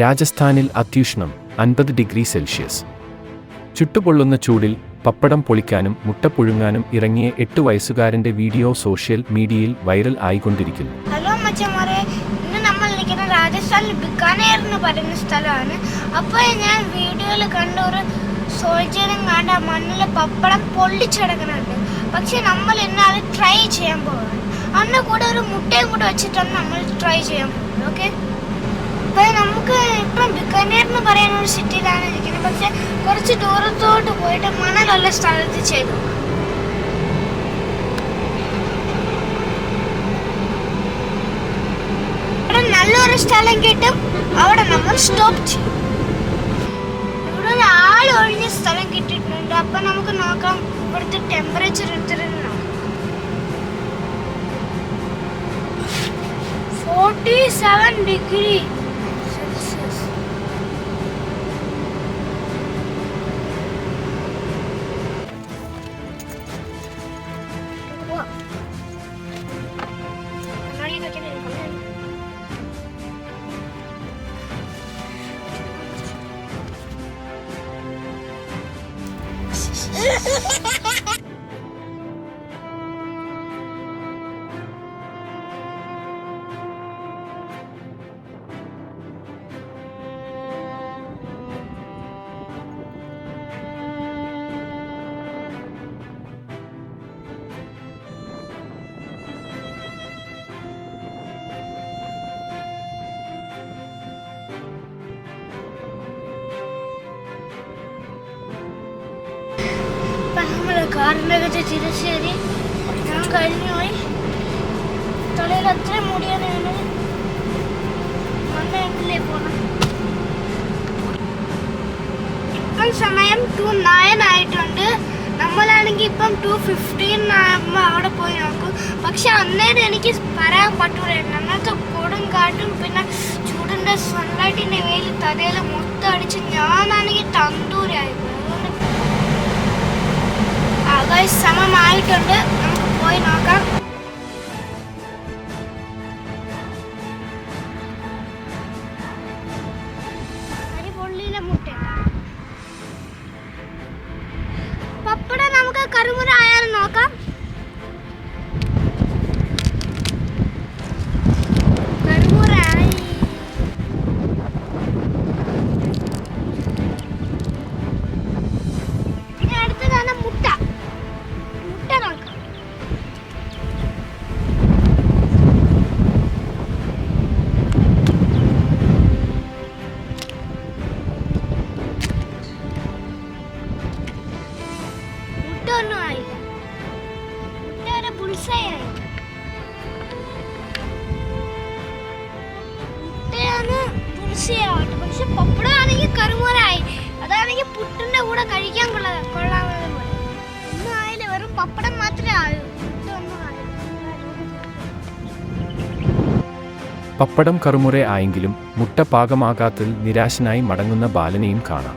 രാജസ്ഥാനിൽ അത്യുഷ്ണം അൻപത് degree Celsius. ചുട്ടുപൊള്ളുന്ന ചൂടിൽ പപ്പടം പൊളിക്കാനും മുട്ട പുഴുങ്ങാനും ഇറങ്ങിയ എട്ട് വയസ്സുകാരന്റെ വീഡിയോ സോഷ്യൽ മീഡിയയിൽ വൈറൽ ആയിക്കൊണ്ടിരിക്കുന്നു. ഹലോ മച്ചന്മാരെ ഇന്ന് നമ്മൾ നിൽക്കുന്ന രാജസ്ഥാനിൽ ബിക്കാനേർ എന്ന് പറയുന്ന സ്ഥലമാണ്. അപ്പോൾ ഞാൻ വീഡിയോയിൽ കണ്ട ഒരു സോൾജറും കണ്ട മണ്ണിൽ പപ്പടം പൊള്ളിച്ചെടുക്കുന്നുണ്ട് പക്ഷെ നമ്മൾ ഇന്ന് അത് ട്രൈ ചെയ്യാൻ പോകുന്നത് അന്ന് കൂടെ ഒരു മുട്ടയും കൂടെ വെച്ചിട്ടാണ് നമ്മൾ ട്രൈ ചെയ്യാൻ പോകുന്നത് ഓക്കെ അപ്പോൾ നമുക്ക് ഇപ്പം ബിക്കാനേർ എന്ന് പറയുന്ന ഒരു സിറ്റിയിലാണ് ഇരിക്കുന്നത്. പക്ഷെ കുറച്ച് ദൂരത്തോട്ട് പോയിട്ട് മണലുള്ള സ്ഥലത്ത് ചെയ്തു നല്ലൊരു സ്ഥലം കിട്ടും. അവിടെ നമ്മൾ സ്റ്റോപ്പ് ചെയ്യും. ഇവിടെ ഒരു ആൾ ഒഴിഞ്ഞ സ്ഥലം കിട്ടിയിട്ടുണ്ട്. അപ്പൊ നമുക്ക് നോക്കാം ഇവിടുത്തെ ടെമ്പറേച്ചർ എത്രയാണ് forty seven degree Ha ha ha ha! നമ്മുടെ കാറിന്റെ ഞാൻ കഴിഞ്ഞു തലയിൽ അത്ര മുടിയാണ് ഞാൻ നല്ല പോണം. ഇപ്പം സമയം ടു നയൻ ആയിട്ടുണ്ട്. നമ്മളാണെങ്കിൽ ഇപ്പം ടു ഫിഫ്റ്റീൻ ആകുമ്പോൾ അവിടെ പോയി നോക്കും. പക്ഷെ അന്നേരം എനിക്ക് പറയാൻ പറ്റൂലായിരുന്നു. അന്നത്തെ കൊടും കാട്ടും പിന്നെ ചൂടിന്റെ സൺലൈറ്റിന്റെ വെയിൽ തലയിൽ മൊത്തം അടിച്ച് ഞാനാണെങ്കിൽ തന്തൂരായിരുന്നു. ആകാശ സമമായിട്ടുണ്ട്. നമുക്ക് പോയി നോക്കാം. പുൽസയായി മുട്ടയാണ് പുൽസയാവട്ടെ പക്ഷെ പപ്പടമാണെങ്കിൽ കറുമുറായി അതാണെങ്കിൽ പുട്ടിന്റെ കൂടെ കഴിക്കാൻ കൊള്ളാ കൊള്ളാവുന്നത് ഒന്നും ആയില്ല വെറും പപ്പടം മാത്രമേ ആയൂ. പപ്പടം കറുമുറ ആയെങ്കിലും മുട്ട പാകമാകാത്തതിൽ നിരാശനായി മടങ്ങുന്ന ബാലനെയും കാണാം.